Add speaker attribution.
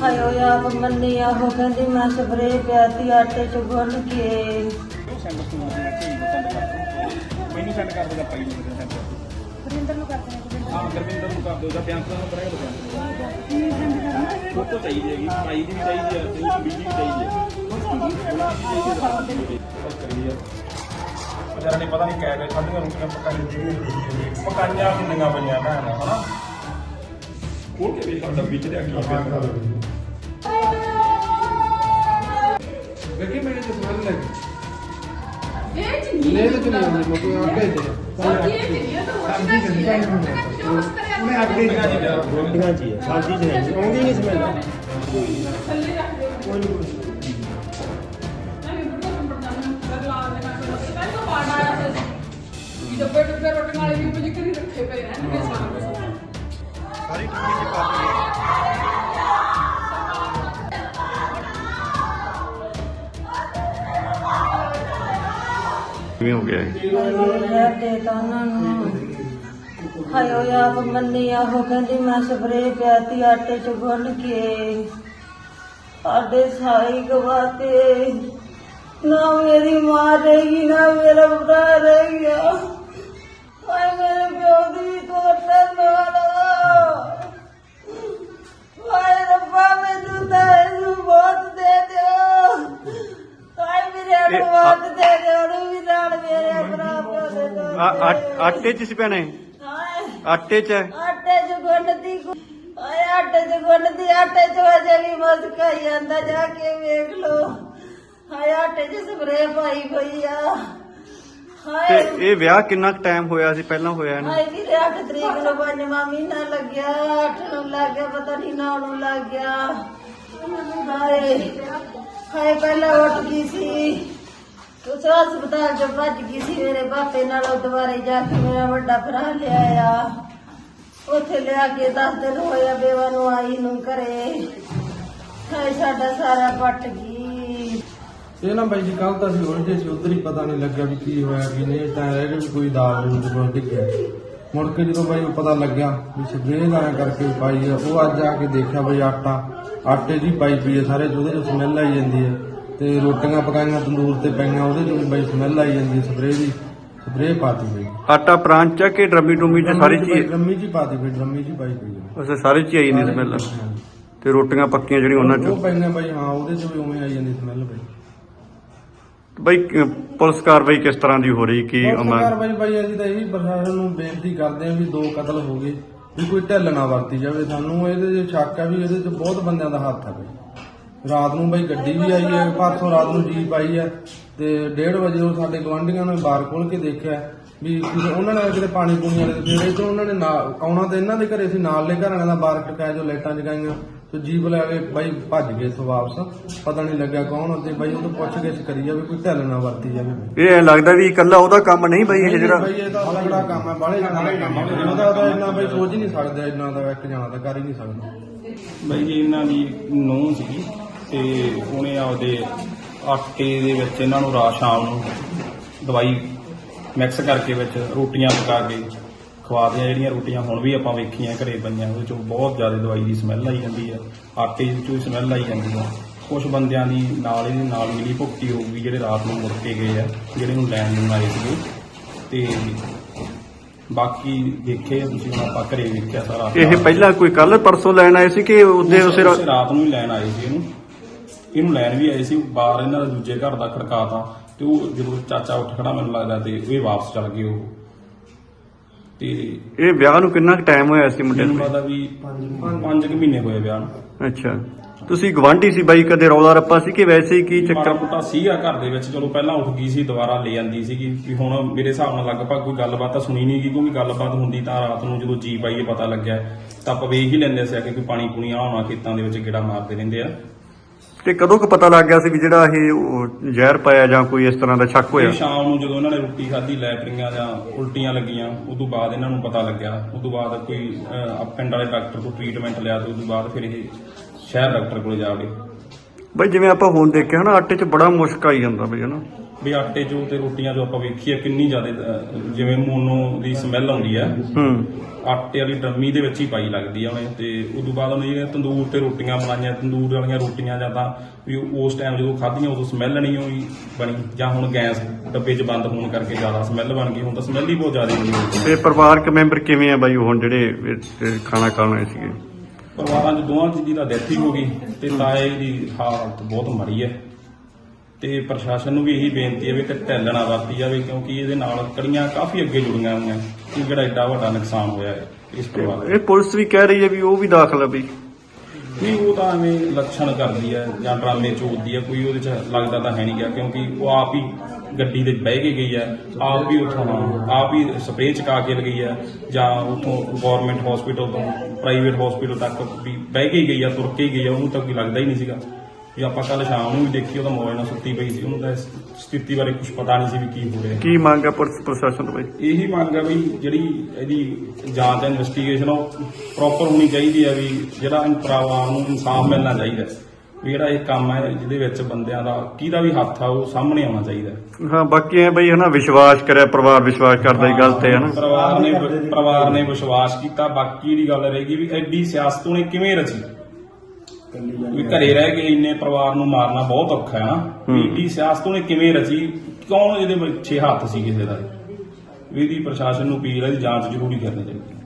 Speaker 1: ਹਾਏ ਉਹ ਆਪ ਮੰਨੀ ਆ ਉਹ ਕਹਿੰਦੀ ਮੈਂ ਸਪਰੇ ਪਿਆਤੀ ਆਟੇ ਚ ਗੁੰਨ ਕੇ।
Speaker 2: ਸੈਂਡ ਦੇ ਸੈਂਡ ਕਰ ਦਿਓ। ਮੈਨੂੰ ਸੈਂਡ ਕਰ ਦੇਗਾ ਪਾਈ ਨੂੰ ਸੈਂਡ
Speaker 3: ਵਰਿੰਦਰ ਨੂੰ ਕਰਦੇ ਨੇ
Speaker 2: ਹਾਂ ਗੁਰਵਿੰਦਰ ਨੂੰ ਕਰ ਦਿਓ ਜਾਂ ਬਿਆਨ ਦਾ ਨੰਬਰ ਹੈ ਬਤਾ ਫੋਟੋ ਚਾਹੀਦੀ ਹੈਗੀ ਪਾਈ ਦੀ ਵੀ ਚਾਹੀਦੀ ਹੈ ਤੇ ਵੀਡੀਓ ਵੀ ਚਾਹੀਦੀ ਹੈ ਬਸ ਕਰੀਏ ਵਿਚਾਰਾ ਨੇ ਪਤਾ ਨਹੀਂ ਕਹਿ ਗਏ ਸਾਡੀਆਂ ਰੋਟੀਆਂ ਪਕਾਈਆਂ ਪਕਾਈਆਂ ਕਿੰਨੀਆਂ ਪਈਆਂ ਭੈਣ ਹਨਾ? ਕੋਲ ਕੇ ਵੀ ਸਾਡਾ ਵਿੱਚ ਦੇ ਅੱਗੇ
Speaker 4: ਵੇਖੀ ਮੇਰੇ ਤੇ ਸਮਝ ਲੱਗੀ
Speaker 5: ਇਹ ਚ ਨਹੀਂ
Speaker 4: ਲੈ ਤੇ ਨਹੀਂ ਆਉਂਦੀ ਮੈਂ ਕੋਈ ਆਟੇ ਤੇ
Speaker 5: ਸਬਜ਼ੀ ਇਹ ਚ ਨਹੀਂ ਇਹ ਤਾਂ ਰੋਟੀ ਦਾ ਚੀਜ਼ ਹੈ ਉਹਨੇ ਅੱਗੇ
Speaker 6: ਰੋਟੀਆਂ ਜੀ ਹੈ ਸਬਜ਼ੀ ਚ ਹੈ ਆਉਂਦੀ ਨਹੀਂ ਸਮੈਲ।
Speaker 5: ਥੱਲੇ ਰੱਖ ਦਿਓ। ਨਹੀਂ। ਨਹੀਂ ਬੁੱਢਾ ਕੰਪਰਦਾ ਨੂੰ ਬਦਲਾ ਦੇਣਾ ਪਹਿਲਾਂ ਤਾਂ ਪਾੜ ਆਇਆ ਸੀ ਇਹ ਡੱਬੇ ਡੱਬੇ ਰੋਟੀਆਂ ਵਾਲੇ ਵੀ ਪੁੱਜ ਕੇ ਰੱਖੇ ਪਏ ਰਹਿਣਗੇ ਸ਼ਾਮ
Speaker 6: ਸਾਰੀ ਟਿੱਕੀ ਚ ਪਾ ਕੇ
Speaker 7: ਕਿਵੇਂ ਹੋ ਗਿਆ ਇਹ?
Speaker 1: ਲੈ ਦੇ ਤਾਂ ਉਹਨਾਂ ਨੂੰ ਹਾਏ ਉਹ ਆਪ ਮੰਨੀ ਆ ਉਹ ਕਹਿੰਦੀ ਮੈਂ ਸਪਰੇ ਪਿਆਤੀ ਆਟੇ ਚ ਗੁੰਨ ਕੇ। ਸਾਡੇ ਸਾਰੇ ਗਵਾਤੇ ਨਾ ਮੇਰੀ ਮਾਂ ਰਹੀ ਨਾ ਮੇਰਾ ਭਰਾ ਰਹਿ ਗਿਆ।
Speaker 7: ਆ- ਆ- ਆਟੇ ਚ ਸੀ ਭੈਣੇ?
Speaker 1: ਹਾਏ
Speaker 7: ਆਟੇ ਚ? ਹੈ?
Speaker 1: ਆਟੇ ਚ ਗੁੰਨਦੀ ਆਏ ਆਟੇ ਚ ਗੁੰਨਦੀ ਆਟੇ ਚ ਅਜੇ ਵੀ ਮਸਕ ਆਈ ਜਾਂਦਾ ਜਾ ਕੇ ਵੇਖ ਲੋ ਹਾਏ ਆਟੇ ਚ ਸਪਰੇ ਪਾਈ ਪਈ ਆ।
Speaker 7: ਤੇ
Speaker 1: ਹਾਏ
Speaker 7: ਇਹ ਵਿਆਹ ਕਿੰਨਾ ਟਾਈਮ ਹੋਇਆ ਸੀ? ਪਹਿਲਾਂ ਹੋਇਆ ਇਹਨੂੰ
Speaker 1: ਹਾਏ ਵੀਰੇ 8 ਤਰੀਕ ਨੂੰ ਪੰਜਵਾਂ ਮਹੀਨਾ ਲੱਗਿਆ। 8 ਨੂੰ ਲੱਗ ਗਿਆ ਪਤਾ ਨਹੀਂ 9 ਨੂੰ ਲੱਗ ਗਿਆ। ਹਾਏ ਹਾਏ ਪਹਿਲਾਂ ਉੱਠ ਗਈ ਸੀ। ਉਸ ਹਸਪਤਾਲ ਚ ਭੱਜ ਗਈ ਸੀ ਮੇਰੇ ਪਾਪੇ ਨਾਲ ਉਹ ਦੁਬਾਰੇ ਜਾ ਕੇ ਮੇਰਾ ਵੱਡਾ ਭਰਾ ਲਿਆਇਆ। ਉੱਥੇ ਲਿਆ ਕੇ 10 ਦਿਨ ਹੋਇਆ ਬੇਵਾ ਨੂੰ ਆਈ ਨੂੰ ਘਰੇ। ਹਾਏ ਸਾਡਾ ਸਾਰਾ ਪੱਟ ਗਈ।
Speaker 4: ਇਹ ਨਾ ਬਾਈ ਜੀ ਕੱਲ ਤਾਂ ਅਸੀਂ ਉਲਝੇ ਸੀ ਉਧਰ ਹੀ ਪਤਾ ਨਹੀਂ ਲੱਗਿਆ ਵੀ ਕੀ ਹੋਇਆ ਕੀ ਨਹੀਂ ਤਾਂ ਰਹਿ ਗਏ ਵੀ ਕੋਈ ਦਾਲ ਨੂੰ ਕੋਲ ਡਿੱਗਿਆ ਮੁੜ ਕੇ ਜਦੋਂ ਬਾਈ ਨੂੰ ਪਤਾ ਲੱਗਿਆ ਵੀ ਸਪਰੇਅ ਦਾ ਕਰਕੇ ਪਾਈ ਆ ਉਹ ਅੱਜ ਆ ਕੇ ਦੇਖਿਆ ਬਈ ਆਟਾ। ਆਟੇ ਦੀ ਪਾਈ ਪਈ ਆ ਸਾਰੇ 'ਚ, ਉਹਦੇ ਚੋਂ ਸਮੈਲ ਆਈ ਜਾਂਦੀ ਹੈ ਤੇ ਰੋਟੀਆਂ ਪਕਾਈਆਂ ਤੰਦੂਰ ਤੇ ਪਈਆਂ ਉਹਦੇ ਚੋਂ ਵੀ ਬਾਈ ਸਮੈਲ ਆਈ ਜਾਂਦੀ ਸਪਰੇਅ ਦੀ ਸਪਰੇਅ ਪਾਤੀ ਬਈ
Speaker 7: ਆਟਾ ਪ੍ਰਾਂਚ ਚ ਕਿ ਡਰਮੀ ਡਰਮੀ ਚ ਸਾਰੀ ਚੀਜ਼?
Speaker 4: ਡਰਮੀ ਹੀ ਪਾਤੀ ਬਈ ਡਰਮੀ ਹੀ ਪਾਈ ਪਈ ਆ।
Speaker 7: ਉਸੇ ਸਾਰੇ ਚ ਹੀ ਆਈ ਨਹੀਂ ਸਮੈਲ ਤੇ ਰੋਟੀਆਂ ਪੱਕੀਆਂ ਜਿਹੜੀਆਂ ਉਹਨਾਂ
Speaker 4: ਉਹ
Speaker 7: ਚ
Speaker 4: ਪਈਆਂ ਬਾਈ ਹਾਂ ਉਹਦੇ ਚ ਵੀ ਉਵੇਂ ਆਈ ਜਾਂਦੀ ਸਮੈਲ ਬਈ।
Speaker 7: ਬਈ ਕ- ਪੁਲਿਸ ਕਾਰਵਾਈ ਕਿਸ ਤਰ੍ਹਾਂ ਦੀ ਹੋ ਰਹੀ ਕੀ
Speaker 4: ਸਰਕਾਰ
Speaker 7: ਅਮਰ
Speaker 4: ਬਾਈ ਬਾਈ ਅਸੀਂ ਤਾਂ ਇਹ ਵੀ ਪ੍ਰਸ਼ਾਸਨ ਨੂੰ ਬੇਨਤੀ ਕਰਦੇ ਹਾਂ ਵੀ ਦੋ ਕਤਲ ਹੋ ਗਏ ਵੀ ਕੋਈ ਢਿੱਲ ਨਾ ਵਰਤੀ ਜਾਵੇ ਸਾਨੂੰ। ਇਹਦੇ 'ਚ ਸ਼ੱਕ ਆ ਵੀ ਇਹਦੇ 'ਚ ਬਹੁਤ ਬੰਦਿਆਂ ਦਾ ਹੱਥ ਆ ਬਈ। ਰਾਤ ਨੂੰ ਬਈ ਗੱਡੀ ਵੀ ਆਈ ਹੈ ਪਰਸੋਂ ਰਾਤ ਨੂੰ ਜੀਪ ਆਈ ਹੈ ਤੇ 1:30 ਵਜੇ ਉਹ ਸਾਡੇ ਗਵਾਂਢੀਆਂ ਨੇ ਬਾਰ ਖੋਲ ਕੇ ਦੇਖਿਆ ਵੀ ਉਹਨਾਂ ਨੇ ਕਿਤੇ ਪਾਣੀ ਪੂਣੀ ਵਾਲੇ ਦੇ ਤੋਂ ਉਹਨਾਂ ਨੇ ਨਾਲ ਆਉਣਾ ਤੇ ਇਹਨਾਂ ਦੇ ਘਰੇ ਸੀ ਨਾਲੇ ਘਰਾਂ ਦਾ ਬਾਰ ਖੜਕਾਇਆ ਜੋ ਲਾਈਟਾਂ ਜਗਾਈਆਂ। ਤੇ ਜੀਪ ਲੈ ਕੇ ਬਾਈ ਭੱਜ ਗਏ ਸੋ ਵਾਪਸ। ਪਤਾ ਨਹੀਂ ਲੱਗਿਆ ਕੌਣ ਤੇ ਬਾਈ ਉਹ ਤੋਂ ਪੁੱਛ ਗਿੱਛ ਕਰੀ ਜਾਵੇ ਕੋਈ ਢਿੱਲ ਨਾ ਵਰਤੀ ਜਾਵੇ।
Speaker 7: ਇਹ ਲੱਗਦਾ ਵੀ ਇਕੱਲਾ ਉਹਦਾ ਕੰਮ ਨਹੀਂ ਬਈ ਇਹ ਜਿਹੜਾ
Speaker 4: ਬਈ ਇਹ ਤਾਂ ਤਗੜਾ ਕੰਮ ਹੈ ਬਾਹਲੇ ਜਾਣਾ ਦਾ ਕੰਮ ਹੈ। ਉਹਦਾ ਤਾਂ ਇੰਨਾ ਬਈ ਸੋਚ ਹੀ ਨਹੀਂ ਸਕਦਾ ਇੰਨਾ ਦਾ ਇੱਕ ਜਾਣਾ ਤਾਂ ਕਰ ਹੀ ਨਹੀਂ ਸਕਦਾ।
Speaker 2: ਬਈ ਜੀ ਇਹਨਾਂ ਦੀ ਨੂੰਹ ਸੀਗੀ। ਤੇ ਉਹਨੇ ਆਪਦੇ ਆਟੇ ਦੇ ਵਿੱਚ ਇਹਨਾਂ ਨੂੰ ਰਾਤ ਸ਼ਾਮ ਨੂੰ ਦਵਾਈ ਮਿਕਸ ਕਰਕੇ ਵਿੱਚ ਰੋਟੀਆਂ ਪਕਾ ਕੇ ਖਵਾਦੀਆਂ ਜਿਹੜੀਆਂ ਰੋਟੀਆਂ ਹੁਣ ਵੀ ਆਪਾਂ ਵੇਖੀਆਂ ਘਰੇ ਪਈਆਂ ਉਹਦੇ ਚੋਂ ਬਹੁਤ ਜ਼ਿਆਦਾ ਦਵਾਈ ਦੀ ਸਮੈਲ ਆਈ ਜਾਂਦੀ ਆ। ਆਟੇ ਚੋਂ ਹੀ ਸਮੈਲ ਆਈ ਜਾਂਦੀ ਆ। ਕੁਝ ਬੰਦਿਆਂ ਦੀ ਨਾਲ ਇਹਦੇ ਨਾਲ ਮਿਲੀ ਭੁਗਤੀ ਹੋਊਗੀ ਜਿਹੜੇ ਰਾਤ ਨੂੰ ਮੁੜ ਕੇ ਗਏ ਆ ਜਿਹੜੇ ਨੂੰ ਲੈਣ ਨੂੰ ਆਏ ਸੀਗੇ। ਤੇ ਬਾਕੀ ਦੇਖੇ ਆ ਤੁਸੀਂ ਹੁਣ ਆਪਾਂ ਘਰੇ ਵੇਖਿਆ ਸਾਰਾ।
Speaker 7: ਇਹ ਪਹਿਲਾਂ ਕੋਈ ਕੱਲ ਪਰਸੋਂ ਲੈਣ ਆਏ ਸੀ ਕਿ ਉਹਦੇ ਉਸੇ
Speaker 2: ਰਾਤ ਨੂੰ ਹੀ ਲੈਣ ਆਏ ਸੀ ਇਹਨੂੰ। ਇਹਨੂੰ ਲੈਣ ਵੀ ਆਏ ਸੀ ਬਾਹਰ ਇਹਨਾਂ ਦਾ ਦੂਜੇ ਘਰ ਦਾ ਖੜਕਾਤਾ ਤੇ ਉਹ ਜਦੋਂ ਚਾਚਾ ਉੱਠ ਖੜਾ ਮੈਨੂੰ ਲੱਗਦਾ ਤੇ ਇਹ ਵਾਪਸ ਚਲ ਗਏ ਉਹ। ਤੇ
Speaker 7: ਇਹ ਵਿਆਹ ਨੂੰ ਕਿੰਨਾ ਟਾਈਮ ਹੋਇਆ ਸੀ ਮੁੰਡੇ
Speaker 2: ਮੈਨੂੰ
Speaker 7: ਨੂੰ?
Speaker 2: ਲੱਗਦਾ ਵੀ 5 ਕੁ ਮਹੀਨੇ ਹੋਏ ਵਿਆਹ ਨੂੰ।
Speaker 7: ਅੱਛਾ। ਤੁਸੀਂ ਗਵਾਂਢੀ ਸੀ ਬਾਈ ਕਦੇ ਰੌਲਾ ਰੱਪਾ ਸੀ ਕਿ ਵੈਸੇ ਹੀ ਕੀ
Speaker 2: ਮਾੜਾ
Speaker 7: ਚੱਕਰ?
Speaker 2: ਮੋਟਾ ਸੀਗਾ ਘਰ ਦੇ ਵਿੱਚ ਚਲੋ ਪਹਿਲਾਂ ਉੱਠ ਗਈ ਸੀ ਦੁਬਾਰਾ ਲੈ ਜਾਂਦੀ ਸੀਗੀ ਵੀ ਹੁਣ ਮੇਰੇ ਹਿਸਾਬ ਨਾਲ ਲਗਭਗ ਕੋਈ ਗੱਲਬਾਤ ਤਾਂ ਸੁਣੀ ਨਹੀਂ ਗਈ ਕਿਉਂਕਿ ਗੱਲਬਾਤ ਹੁੰਦੀ ਤਾਂ ਰਾਤ ਨੂੰ ਜਦੋਂ ਜੀਪ ਆਈਏ ਪਤਾ ਲੱਗਿਆ। ਤਾਂ ਆਪਾਂ ਵੇਖ ਹੀ ਲੈਂਦੇ ਸੀ ਕਿ ਕੋਈ ਪਾਣੀ ਪੂਣੀ ਆਉਣਾ ਖੇਤਾਂ ਦੇ ਵਿੱਚ ਗੇੜਾ ਮਾਰਦੇ ਰਹਿੰਦੇ ਆ।
Speaker 7: ਤੇ ਕਦੋਂ ਕੁ ਪਤਾ ਲੱਗ ਗਿਆ ਸੀ ਵੀ ਜਿਹੜਾ ਇਹ ਉਹ ਜ਼ਹਿਰ ਪਾਇਆ ਜਾਂ ਕੋਈ ਇਸ ਤਰ੍ਹਾਂ ਦਾ ਸ਼ੱਕ ਹੋਇਆ?
Speaker 2: ਇਹ ਸ਼ਾਮ ਨੂੰ ਜਦੋਂ ਇਹਨਾਂ ਨੇ ਰੋਟੀ ਖਾਧੀ ਲੈਟਰਿੰਗਾਂ ਜਾਂ ਉਲਟੀਆਂ ਲੱਗੀਆਂ ਉਦੋਂ ਬਾਅਦ ਇਹਨਾਂ ਨੂੰ ਪਤਾ ਲੱਗਿਆ। ਉਦੋਂ ਬਾਅਦ ਕੋਈ ਅਹ, ਪਿੰਡ ਵਾਲੇ ਡਾਕਟਰ ਤੋਂ ਟ੍ਰੀਟਮੈਂਟ ਲਿਆ ਤੇ ਉਦੋਂ ਬਾਅਦ ਫਿਰ ਇਹ ਸ਼ਹਿਰ ਡਾਕਟਰ ਕੋਲ ਜਾ ਵੜੇ।
Speaker 7: ਬਈ ਜਿਵੇਂ ਆਪਾਂ ਹੁਣ ਦੇਖਿਆ ਨਾ ਆਟੇ 'ਚ ਬੜਾ ਮੁਸ਼ਕ ਆਈ ਜਾਂਦਾ ਬਈ ਹਨਾ।
Speaker 2: ਵੀ ਆਟੇ 'ਚੋਂ ਤੇ ਰੋਟੀਆਂ 'ਚੋਂ ਆਪਾਂ ਵੇਖੀਏ ਕਿੰਨੀ ਜ਼ਿਆਦਾ ਜਿਵੇਂ ਮੋਨੋ ਦੀ ਸਮੈਲ ਆਉਂਦੀ ਹੈ।
Speaker 7: ਹੂੰ।
Speaker 2: ਆਟੇ ਵਾਲੀ ਡਰਮੀ ਦੇ ਵਿੱਚ ਹੀ ਪਾਈ ਲੱਗਦੀ ਆ ਉਹਨੇ ਤੇ ਉਦੋਂ ਬਾਅਦ ਉਹਨੇ ਜਿਹੜੀਆਂ ਤੰਦੂਰ ਤੇ ਰੋਟੀਆਂ ਬਣਾਈਆਂ ਤੰਦੂਰ ਵਾਲੀਆਂ ਰੋਟੀਆਂ ਜਾਂ ਤਾਂ ਵੀ ਉਸ ਟਾਈਮ ਜਦੋਂ ਖਾਧੀਆਂ ਉਦੋਂ ਸਮੈਲ ਨਹੀਂ ਹੋਈ ਬਣੀ ਜਾਂ ਹੁਣ ਗੈਸ ਡੱਬੇ 'ਚ ਬੰਦ ਹੋਣ ਕਰਕੇ ਜ਼ਿਆਦਾ ਸਮੈਲ ਬਣ ਗਈ ਹੁਣ ਤਾਂ ਸਮੈਲ ਹੀ ਬਹੁਤ ਜ਼ਿਆਦਾ ਹੈ।
Speaker 7: ਤੇ ਪਰਿਵਾਰਕ ਮੈਂਬਰ ਕਿਵੇਂ ਆ ਬਾਈ ਹੁਣ ਜਿਹੜੇ ਇਹ- ਖਾਣਾ ਖਾਣ ਸੀਗੇ?
Speaker 2: ਪਰਿਵਾਰਾਂ 'ਚ ਦੋਵਾਂ ਦੀ ਦਾ ਡੈਥ ਹੀ ਹੋ ਗਈ ਤੇ ਤਾਏ ਦੀ ਹਾਲਤ ਬਹੁਤ ਮਾੜੀ ਹੈ। ਤੇ ਪ੍ਰਸ਼ਾਸਨ ਨੂੰ ਵੀ ਇਹੀ ਬੇਨਤੀ ਹੈ ਵੀ ਤੇ ਢਿੱਲ ਨਾ ਵਰਤੀ ਜਾਵੇ ਕਿਉਂਕਿ ਇਹਦੇ ਨਾਲ ਕੜੀਆਂ ਕਾਫੀ ਅੱਗੇ ਜੁੜੀਆਂ ਹੋਈਆਂ ਕਿ ਜਿਹੜਾ ਐਡਾ ਵੱਡਾ ਨੁਕਸਾਨ ਹੋਇਆ ਹੈ ਇਸ ਪਰਿਵਾਰ ਦਾ
Speaker 7: ਇਹ ਪੁਲਿਸ ਵੀ ਕਹਿ ਰਹੀ ਹੈ ਵੀ ਉਹ ਵੀ ਦਾਖਲ ਬਈ
Speaker 2: ਨਹੀਂ ਉਹ ਤਾਂ ਐਵੇਂ ਲੱਛਣ ਕਰਦੀ ਹੈ ਜਾਂ ਡਰਾਮੇ ਚੋਦਦੀ ਹੈ ਕੋਈ ਉਹਦੇ ਚ ਲੱਗਦਾ ਤਾਂ ਹੈ ਨਹੀਂ ਗਿਆ ਕਿਉਂਕਿ ਉਹ ਆਪ ਹੀ ਗੱਡੀ ਦੇ ਬਹਿ ਕੇ ਗਈ ਹੈ ਆਪ ਵੀ ਉੱਥੋਂ ਆਪ ਹੀ ਸਪਰੇਅ ਚਕਾ ਕੇ ਲਗਈ ਹੈ ਜਾਂ ਉੱਥੋਂ ਗਵਰਨਮੈਂਟ ਹਸਪੀਟਲ ਤੋਂ ਪ੍ਰਾਈਵੇਟ ਹਸਪੀਟਲ ਤੱਕ ਵੀ ਬਹਿ ਕੇ ਹੀ ਗਈ ਹੈ ਤੁਰ ਕੇ ਹੀ ਗਈ ਹੈ ਉਹਨੂੰ ਤਾਂ ਕੋਈ ਲੱਗਦਾ ਹੀ ਨਹੀਂ ਸੀਗਾ। ਵੀ ਆਪਾਂ ਕੱਲ ਸ਼ਾਮ ਨੂੰ ਵੀ ਦੇਖੀ ਉਹਦਾ ਮੋਬਾਈਲ ਨਾਲ ਸੁੱਤੀ ਪਈ ਸੀ। ਉਹਨੂੰ ਤਾਂ ਇਸ ਸਥਿਤੀ ਬਾਰੇ ਕੁਝ ਪਤਾ ਨਹੀਂ ਸੀ ਵੀ ਕੀ ਹੋ ਰਿਹਾ।
Speaker 7: ਕੀ ਮੰਗ ਆ ਪੁਲਿਸ ਪ੍ਰਸ਼ਾਸਨ ਤੋਂ ਬਾਈ?
Speaker 2: ਇਹੀ ਮੰਗ ਹੈ ਵੀ ਜਿਹੜੀ ਇਹਦੀ ਜਾਂਚ ਇਨਵੈਸਟੀਗੇਸ਼ਨ ਉਹ ਪ੍ਰੋਪਰ ਹੋਣੀ ਚਾਹੀਦੀ ਹੈ ਵੀ ਜਿਹੜਾ ਇਨ ਪਰਿਵਾਰ ਨੂੰ ਇਨਸਾਫ ਮਿਲਣਾ ਚਾਹੀਦਾ ਹੈ। ਵੀ ਜਿਹੜਾ ਇਹ ਕੰਮ ਹੈ ਜਿਹਦੇ ਵਿੱਚ ਬੰਦਿਆਂ ਦਾ ਕਿਹਦਾ ਵੀ ਹੱਥ ਆ ਉਹ ਸਾਹਮਣੇ ਆਉਣਾ ਚਾਹੀਦਾ ਹੈ।
Speaker 7: ਹਾਂ ਬਾਕੀ ਐ ਬਈ ਹਨਾ ਵਿਸ਼ਵਾਸ ਕਰਿਆ ਪਰਿਵਾਰ ਵਿਸ਼ਵਾਸ ਕਰਦਾ ਹੀ ਗਲਤ ਹੈ ਹਨਾ।
Speaker 2: ਪਰਿਵਾਰ ਨੇ ਪਰਿਵਾਰ ਨੇ ਵਿਸ਼ਵਾਸ ਕੀਤਾ। ਬਾਕੀ ਦੀ ਗੱਲ ਰਹੇਗੀ ਵੀ ਐਡੀ ਸਿਆਸਤ ਉਹਨੇ ਕਿਵੇਂ ਰਚੀ? ਵੀ ਘਰੇ ਰਹਿ ਕੇ ਇੰਨੇ ਪਰਿਵਾਰ ਨੂੰ ਮਾਰਨਾ ਬਹੁਤ ਔਖਾ ਹੈ ਨਾ। ਵੀ ਸਿਆਸਤ ਉਹਨੇ ਕਿਵੇਂ ਰਚੀ? ਕੌਣ ਇਹਦੇ ਪਿੱਛੇ ਹੱਥ ਸੀ ਕਿਸੇ ਦਾ? ਵੀ ਇਹਦੀ ਪ੍ਰਸ਼ਾਸਨ ਨੂੰ ਅਪੀਲ ਹੈ ਜਾਂਚ ਜ਼ਰੂਰੀ ਕਰਨੀ ਚਾਹੀਦੀ।